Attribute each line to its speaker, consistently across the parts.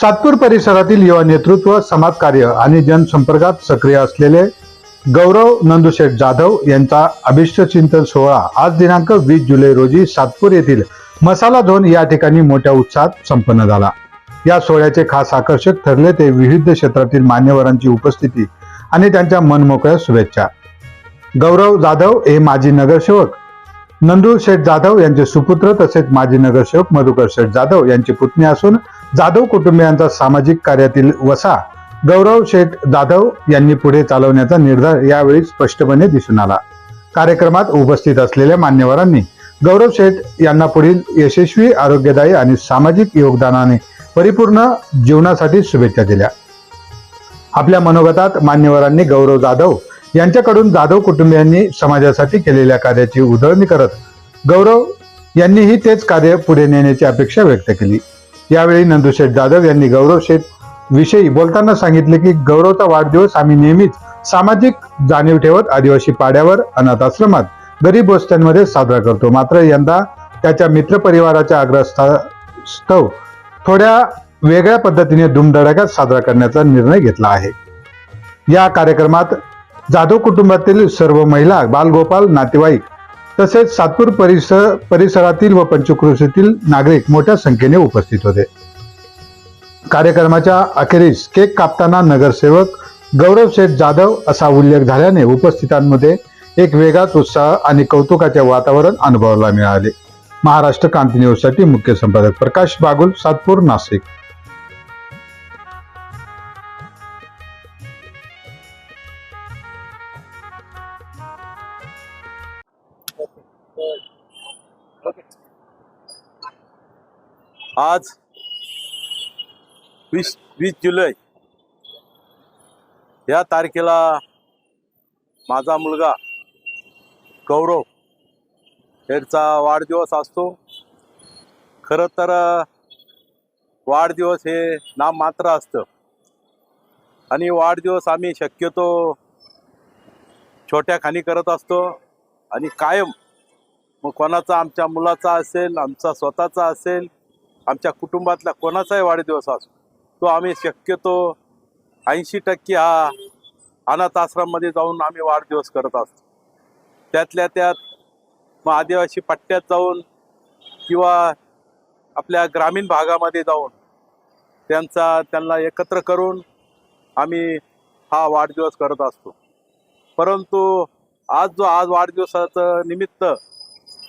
Speaker 1: सातपूर परिसरातील युवा नेतृत्व समाजकार्य आणि जनसंपर्कात सक्रिय असलेले गौरव नंदुशेठ जाधव यांचा अभिष्ट चिंतन सोहळा आज दिनांक वीस जुलै रोजी सातपूर येथील मसाला झोन या ठिकाणी मोठ्या उत्साहात संपन्न झाला. या सोहळ्याचे खास आकर्षक ठरले ते विविध क्षेत्रातील मान्यवरांची उपस्थिती आणि त्यांच्या मनमोकळ्या शुभेच्छा. गौरव जाधव हे माजी नगरसेवक नंदू शेठ जाधव यांचे सुपुत्र तसेच माजी नगरसेवक मधुकर शेठ जाधव यांची पुतणी असून जाधव कुटुंबियांचा सामाजिक कार्यातील वसा गौरव शेठ जाधव यांनी पुढे चालवण्याचा निर्धार यावेळी स्पष्टपणे दिसून आला. कार्यक्रमात उपस्थित असलेल्या मान्यवरांनी गौरव शेठ यांना पुढील यशस्वी आरोग्यदायी आणि सामाजिक योगदानाने परिपूर्ण जीवनासाठी शुभेच्छा दिल्या. आपल्या मनोगतात मान्यवरांनी गौरव जाधव यांच्याकडून जाधव कुटुंबियांनी समाजासाठी केलेल्या कार्याची उधळणी करत गौरव यांनीही तेच कार्य पुढे नेण्याची अपेक्षा व्यक्त केली. यावेळी नंदुशेठ जाधव यांनी गौरव शेठ विषयी बोलताना सांगितले की गौरवचा वाढदिवस आम्ही नेहमीच सामाजिक जाणीव ठेवत आदिवासी पाड्यावर अनाथ आश्रमात गरीब वस्त्यांमध्ये साजरा करतो. मात्र यंदा त्याच्या मित्रपरिवाराच्या आग्रहास्तव थोड्या वेगळ्या पद्धतीने धुमधडाक्यात साजरा करण्याचा निर्णय घेतला आहे. या कार्यक्रमात जाधव कुटुंबातील सर्व महिला बालगोपाल नातेवाईक तसेच सातपूर परिसर परिसरातील व पंचक्रोशीतील नागरिक मोठ्या संख्येने उपस्थित होते. कार्यक्रमाच्या अखेरीस केक कापताना नगरसेवक गौरव शेठ जाधव असा उल्लेख झाल्याने उपस्थितांमध्ये एक वेगळाच उत्साह आणि कौतुकाचे वातावरण अनुभवायला मिळाले. महाराष्ट्र क्रांती न्यूजसाठी मुख्य संपादक प्रकाश बागुल सातपूर नाशिक.
Speaker 2: आज वीस वीस जुलै या तारखेला माझा मुलगा गौरव यांचा वाढदिवस असतो. खरं तर वाढदिवस हे नाममात्र असतं. आणि वाढदिवस आम्ही शक्यतो छोट्या खाणी करत असतो. आणि कायम मग कोणाचा आमच्या मुलाचा असेल आमचा स्वतःचा असेल आमच्या कुटुंबातला कोणाचाही वाढदिवस असो तो आम्ही शक्यतो ऐंशी टक्के हा अनाथ आश्रममध्ये जाऊन आम्ही वाढदिवस करत असतो. त्यातल्या त्यात मग आदिवासी पट्ट्यात जाऊन किंवा आपल्या ग्रामीण भागामध्ये जाऊन त्यांचा त्यांना एकत्र करून आम्ही हा वाढदिवस करत असतो. परंतु आज जो आज वाढदिवसाचं निमित्त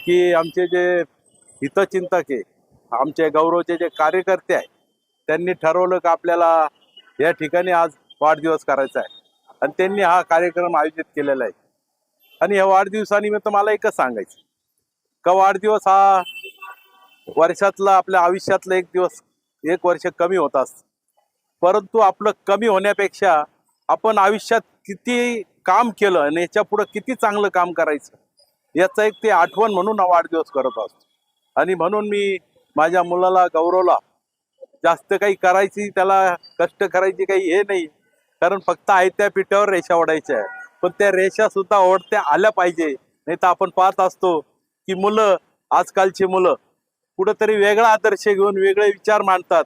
Speaker 2: की आमचे जे हितचिंतक आहे आमचे गौरवचे जे कार्यकर्ते आहे त्यांनी ठरवलं की आपल्याला या ठिकाणी आज वाढदिवस करायचा आहे. आणि त्यांनी हा कार्यक्रम आयोजित केलेला आहे. आणि या वाढदिवसानिमित्त मला एकच सांगायचं का वाढदिवस हा वर्षातला आपल्या आयुष्यातला एक दिवस एक वर्ष कमी होत असतं. परंतु आपलं कमी होण्यापेक्षा आपण आयुष्यात किती काम केलं आणि याच्या पुढं किती चांगलं काम करायचं याचं एक ते आठवण म्हणून हा वाढदिवस करत असतो. आणि म्हणून मी माझ्या मुलाला गौरवला. जास्त काही करायची त्याला कष्ट करायची काही हे नाही. कारण फक्त आयत्या पिठावर रेषा ओढायच्या आहे. पण त्या रेषा सुद्धा ओढत्या आल्या पाहिजे. नाही तर आपण पाहत असतो की मुलं आजकालची मुलं कुठंतरी वेगळा आदर्श घेऊन वेगळे विचार मांडतात.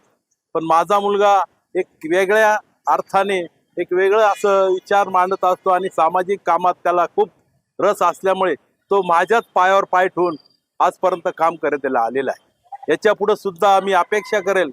Speaker 2: पण माझा मुलगा एक वेगळ्या अर्थाने एक वेगळं असं विचार मांडत असतो आणि सामाजिक कामात त्याला खूप रस असल्यामुळे तो माझ्याच पायावर पाय ठेवून आजपर्यंत काम करत आलेला आहे. याच्यापुढे सुद्धा मी अपेक्षा करेल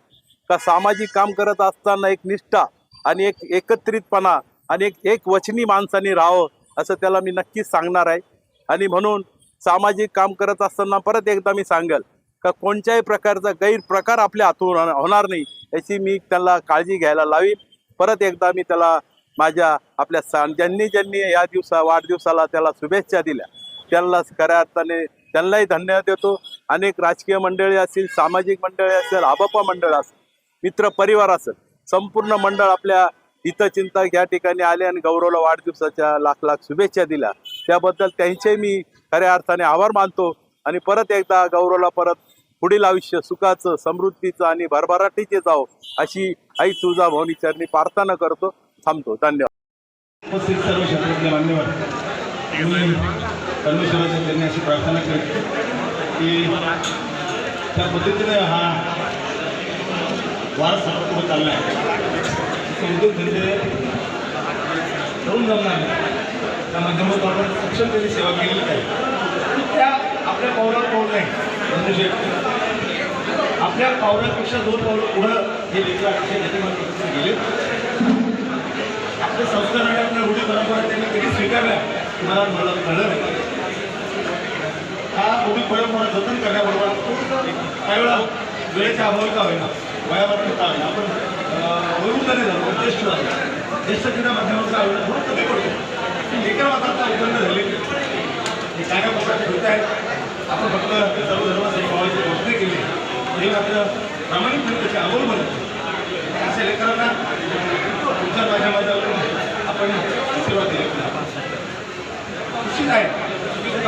Speaker 2: का सामाजिक काम करत असताना एक निष्ठा आणि एक एकत्रितपणा आणि एक एक वचनी माणसाने राहावं असं त्याला मी नक्कीच सांगणार आहे. आणि म्हणून सामाजिक काम करत असताना परत एकदा मी सांगेल का कोणत्याही प्रकारचा गैरप्रकार आपल्या हातून होणार- नाही याची मी त्याला काळजी घ्यायला लावीन. परत एकदा मी त्याला माझ्या आपल्या सा ज्यांनी ज्यांनी या दिवसा वाढदिवसाला त्याला शुभेच्छा दिल्या. त्यांना खऱ्या अर्थाने त्यांनाही धन्यवाद देतो. अनेक राजकीय मंडळी असतील सामाजिक मंडळी असेल आबापा मंडळ असेल मित्र परिवार असेल संपूर्ण मंडळ आपल्या हितचिंतक या ठिकाणी आले आणि गौरवला वाढदिवसाच्या लाख लाख शुभेच्छा दिल्या. त्याबद्दल त्यांचे मी खऱ्या अर्थाने आभार मानतो आणि परत एकदा गौरवला परत पुढील आयुष्य सुखाचं समृद्धीचं आणि भरभराटीचे जावो अशी आई तुझा भवनीचरणी प्रार्थना करतो. थांबतो. धन्यवाद.
Speaker 3: उपस्थित सर्व क्षेत्रातले मान्यवर त्यांनी अशी प्रार्थना करतो. की त्या पद्धतीने हा वारं सतत पुढे चालला आहे. उद्योगधंदे ठेवून जमणार त्या माध्यमातून आपण त्यांनी सेवा केली आहे त्या आपल्या पावलात पाऊल नाही म्हणजे आपल्या पावलापेक्षा दोन पावलं पुढं हे लेकर अतिशय गेले आपले संस्कार आणि आपल्या रूढी परंपरा त्यांनी कधी स्वीकारल्या मला मला कळलं नाही. हा परंपरा जतन करण्याबरोबर काही वेळा वेळेच्या अभावी का होईना वयावर का होईना. आपण वयोवृद्धाने झालो ज्येष्ठ झालो ज्येष्ठ क्रीडा माध्यमातून काय थोडं कमी पडतो. लेकर मात्र आता झाले हे कानाकोपऱ्यात होत आहेत. आपण फक्त सर्व धर्मासाठी भावाची घोषणे केली हे मात्र प्रामाणिकपणे त्याचे अमोल बनत अशा लेकरांना तुमच्या माझ्या माझ्या आपण आशीर्वाद दिले निश्चित आहे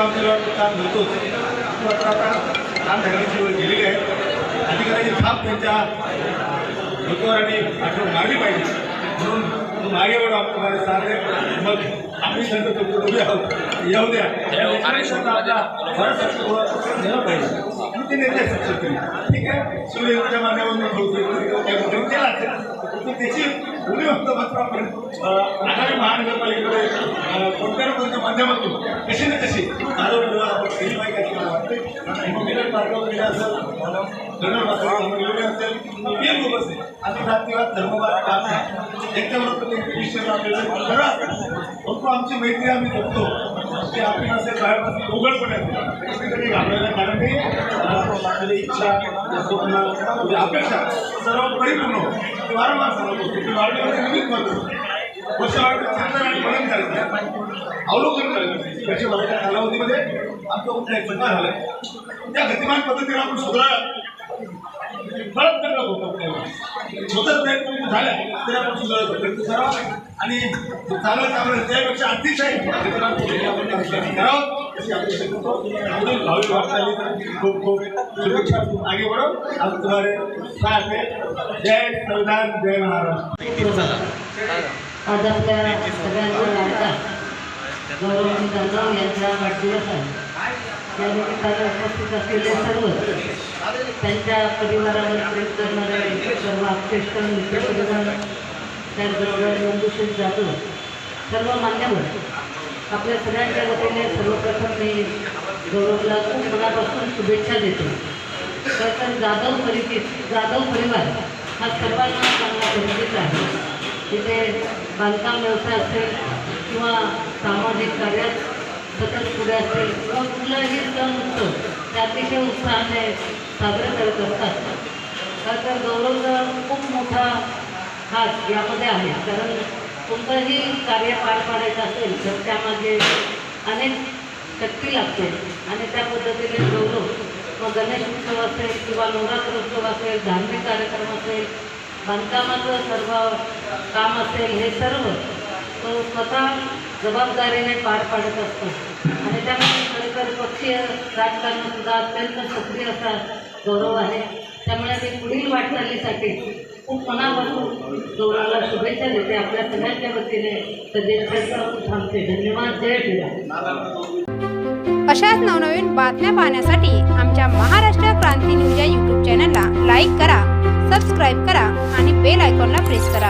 Speaker 3: काम केल्यावर काम मिळतोच मात्र आता काम धरण्याची वेळ गेलेली आहे. अधिकाऱ्याची थाप त्यांच्या डोक्यावर आणि आठवण मारली पाहिजे म्हणून मागे वळू आपण साथ मग आम्ही संत उभी आहोत येऊ द्या. या आपला भारत नेलं पाहिजे ते नेते सक्षम केले ठीक आहे शिवलेखच्या माध्यमातून थोडंसं काही असेल तर त्याची उडी फक्त मात्र आपण अं, आगामी महानगरपालिकेकडे अं, कोणत्या ना माध्यमातून कशी ना कशी आरोग्य व्यवहार आपण केली पाहिजे मला वाटते. मार्गावर गेले असेल जनरल मार्गावर गेलेले जातीवाद धर्मवाद काम विषय आपल्याला खरं फक्त आमची मैत्री आम्ही जपतो. ते आपण असे बाहेर उघडपणे कधी घाबरायला कारण नाही आपली इच्छा स्वप्न म्हणजे अपेक्षा सर्व परिपूर्ण ते वारंवार सांगतो ते वाढवण्याचं निमित्त करतो वर्ष आणि मनन करायचं. अवलोकन करायचं. त्याच्या वर्षाच्या कालावधीमध्ये आमचा कुठला एक प्रकार झालं त्या गतिमान पद्धतीने आपण सगळं बळत नका होतो स्वतः प्रयत्न झाल्या. आणि चांगलं चांगलं त्यापेक्षा अतिशय करावं. अशी अपेक्षा करतो. पुढील भावी वाटचाली तर खूप खूप शुभेच्छा. आगे बढ़ो आज तुम्हाला जय संविधान जय महाराष्ट्र
Speaker 4: आज आपल्या सगळ्यांचा लाडका जाधव यांचा वाढदिवस आहे. या निमित्तानं उपस्थित असलेले सर्व त्यांच्या परिवारावर प्रेम करणारे सर्व आप्तेष्ट मित्रपरिवार त्याचबरोबर मंदुषित जाधव सर्व मान्यवर आपल्या सगळ्यांच्या वतीने सर्वप्रथम मी गौरवला खूप मनापासून शुभेच्छा देतो. तर तर जाधव परिचित जाधव परिवार हा सर्वांना चांगला परिचित आहे. तिथे बांधकाम व्यवसाय असेल किंवा सामाजिक कार्यात सतत पुढे असेल किंवा कुठलाही सण उत्सव ते अतिशय उत्साहाने साजरे करत असतात. का तर गौरवचा खूप मोठा हात यामध्ये आहे. कारण कोणतंही कार्य पार पाडायचं असेल तर त्यामागे अनेक शक्ती लागते. आणि त्या पद्धतीने गौरव मग गणेश उत्सव असेल किंवा नवरात्र उत्सव असेल धार्मिक कार्यक्रम असेल बांधकामाचं सर्व काम असेल हे सर्व तो स्वतः जबाबदारीने पार पाडत असतो आणि त्यामुळे खरेतर पक्षीय राजकारणात सुद्धा अत्यंत सक्रिय असा गौरव आहे. त्यामुळे मी पुढील वाटचालीसाठी खूप मनापासून गौरवला शुभेच्छा देते. आपल्या सगळ्यांच्या वतीने सजेस्ट थांबते. धन्यवाद. जय श्रीराम.
Speaker 5: अशाच नवनवीन बातम्या पाहण्यासाठी आमच्या महाराष्ट्र क्रांती न्यूज या यूट्यूब चॅनलला लाईक करा सबस्क्राईब करा आणि बेल आयकॉनला प्रेस करा.